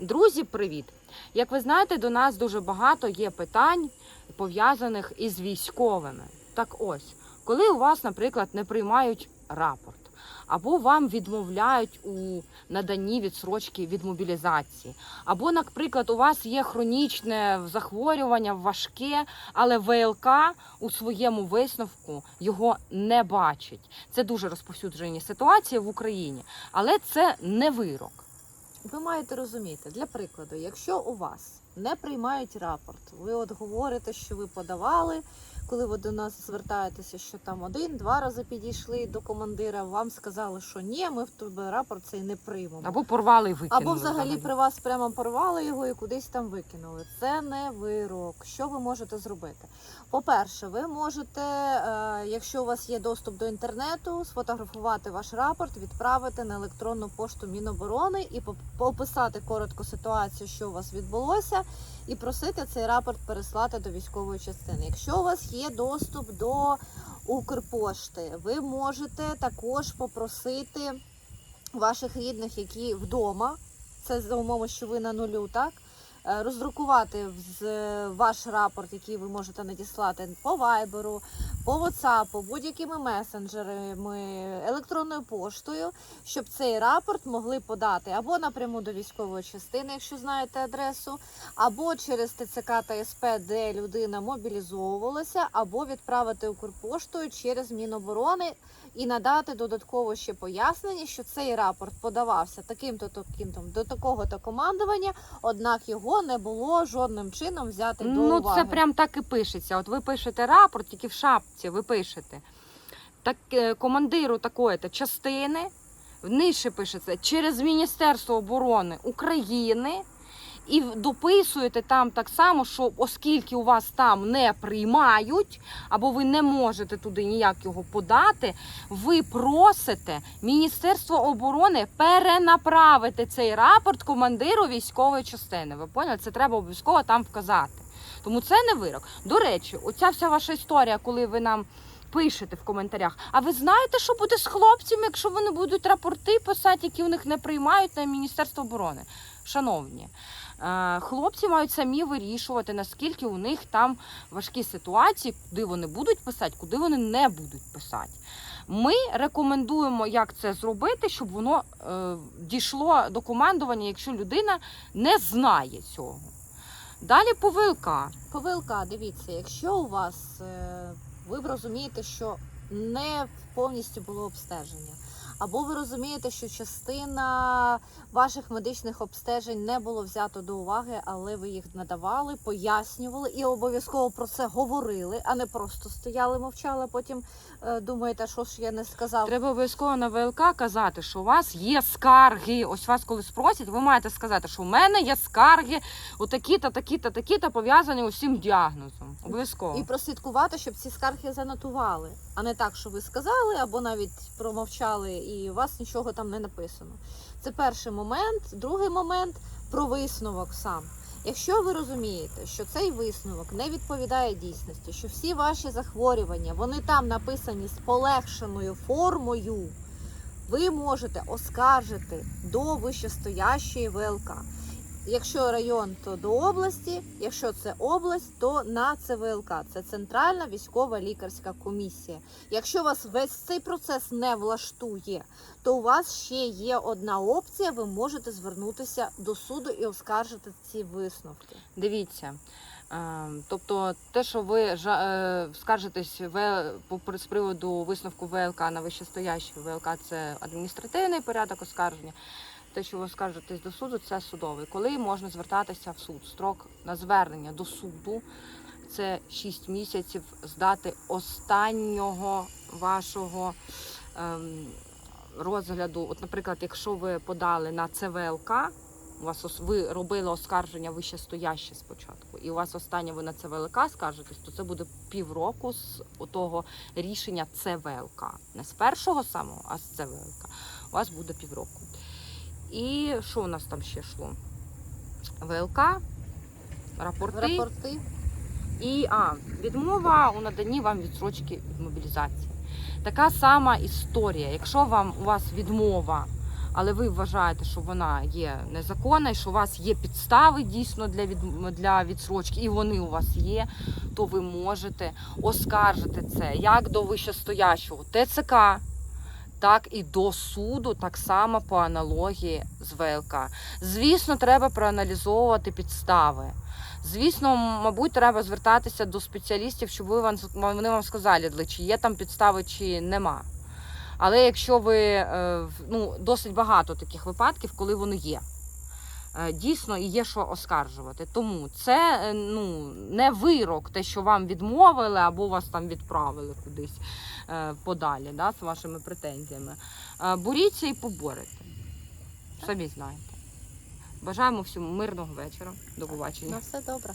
Друзі, привіт! Як ви знаєте, до нас дуже багато є питань пов'язаних із військовими. Так ось, коли у вас, наприклад, не приймають рапорт, або вам відмовляють у наданні відсрочки від мобілізації, або, наприклад, у вас є хронічне захворювання важке, але ВЛК у своєму висновку його не бачить. Це дуже розповсюджені ситуації в Україні, але це не вирок. Ви маєте розуміти, для прикладу, якщо у вас не приймають рапорт, ви от говорите, що ви подавали, коли ви до нас звертаєтеся, що там один-два рази підійшли до командира, вам сказали, що ні, ми в тебе рапорт цей не приймемо. Або порвали і викинули. Або взагалі при вас прямо порвали його і кудись там викинули. Це не вирок. Що ви можете зробити? По-перше, ви можете, е, якщо у вас є доступ до інтернету, сфотографувати ваш рапорт, відправити на електронну пошту Міноборони і описати коротко ситуацію, що у вас відбулося, і просити цей рапорт переслати до військової частини. Якщо у вас є доступ до Укрпошти, ви можете також попросити ваших рідних, які вдома, це за умови, що ви на нулю, так? Е, Роздрукувати ваш рапорт, який ви можете надіслати по вайберу, по WhatsApp, будь-якими месенджерами, електронною поштою, щоб цей рапорт могли подати або напряму до військової частини, якщо знаєте адресу, або через ТЦК та СП, де людина мобілізовувалася, або відправити Укрпоштою через Міноборони і надати додатково ще пояснення, що цей рапорт подавався таким-то таким-то до такого-то командування, однак його не було жодним чином взяти до Ну, це прям так і пишеться. От ви пишете рапорт, тільки в шапці ви пишете. Так, е, командиру такої-то частини, нижче пишеться через Міністерство оборони України. І дописуєте там так само, що оскільки у вас там не приймають, або ви не можете туди ніяк його подати, ви просите Міністерство оборони перенаправити цей рапорт командиру військової частини. Ви поняли? Це треба обов'язково там вказати. Тому це не вирок. До речі, оця вся ваша історія, коли ви нам пишете в коментарях. А ви знаєте, що буде з хлопцями, якщо вони будуть рапорти писати, які у них не приймають на Міністерство оборони? Шановні, хлопці мають самі вирішувати, наскільки у них там важкі ситуації, куди вони будуть писати, куди вони не будуть писати. Ми рекомендуємо, як це зробити, щоб воно е, дійшло до командування, якщо людина не знає цього. Далі по ВЛК. По ВЛК, дивіться, якщо у вас е, ви розумієте, що не повністю було обстеження, або ви розумієте, що частина ваших медичних обстежень не було взято до уваги, але ви їх надавали, пояснювали і обов'язково про це говорили, а не просто стояли, мовчали, а потім е, думаєте, що ж я не сказав. Треба обов'язково на ВЛК казати, що у вас є скарги. Ось вас коли спросять, ви маєте сказати, що у мене є скарги, отакі-то, такі-то, такі-то пов'язані усім діагнозом. Обов'язково. І прослідкувати, щоб ці скарги занотували, а не так, що ви сказали, або навіть промовчали, і у вас нічого там не написано. Це перший момент. Другий момент про висновок сам. Якщо ви розумієте, що цей висновок не відповідає дійсності, що всі ваші захворювання вони там написані з полегшеною формою, ви можете оскаржити до вищестоящої ВЛК. Якщо район, то до області. Якщо це область, то на ЦВЛК. Це Центральна військова лікарська комісія. Якщо вас весь цей процес не влаштує, то у вас ще є одна опція. Ви можете звернутися до суду і оскаржити ці висновки. Дивіться. е, Тобто, те, що ви е, скаржитесь з приводу висновку ВЛК на вищестоящий ВЛК, це адміністративний порядок оскарження. Те, що ви скаржитесь до суду, це судовий. Коли можна звертатися в суд? Строк на звернення до суду це 6 місяців здати останнього вашого ем, розгляду. От, наприклад, якщо ви подали на ЦВЛК, у вас ви робили оскарження вищестояще спочатку, і у вас останнє ви на ЦВЛК скаржитесь, то це буде півроку з того рішення ЦВЛК. Не з першого самого, а з ЦВЛК. У вас буде півроку. І що у нас там ще йшло? ВЛК, рапорти, Рапорти і а, відмова у наданні вам відсрочки від мобілізації. Така сама історія. Якщо вам у вас відмова але ви вважаєте, що вона є незаконна, і що у вас є підстави дійсно для від для відсрочки, і вони у вас є, то ви можете оскаржити це як до вищестоящого ТЦК, так і до суду, так само по аналогії з ВЛК. Звісно, треба проаналізовувати підстави. Звісно, мабуть, треба звертатися до спеціалістів, щоб вони вам сказали, чи є там підстави, чи нема. Але якщо ви е, ну, досить багато таких випадків, коли вони є. Е, Дійсно, і є що оскаржувати. Тому це е, ну, не вирок, те, що вам відмовили, або вас там відправили кудись е, подалі да, з вашими претензіями. Боріться і поборете. Самі знаєте. Бажаємо всім мирного вечора. До побачення. На все добре.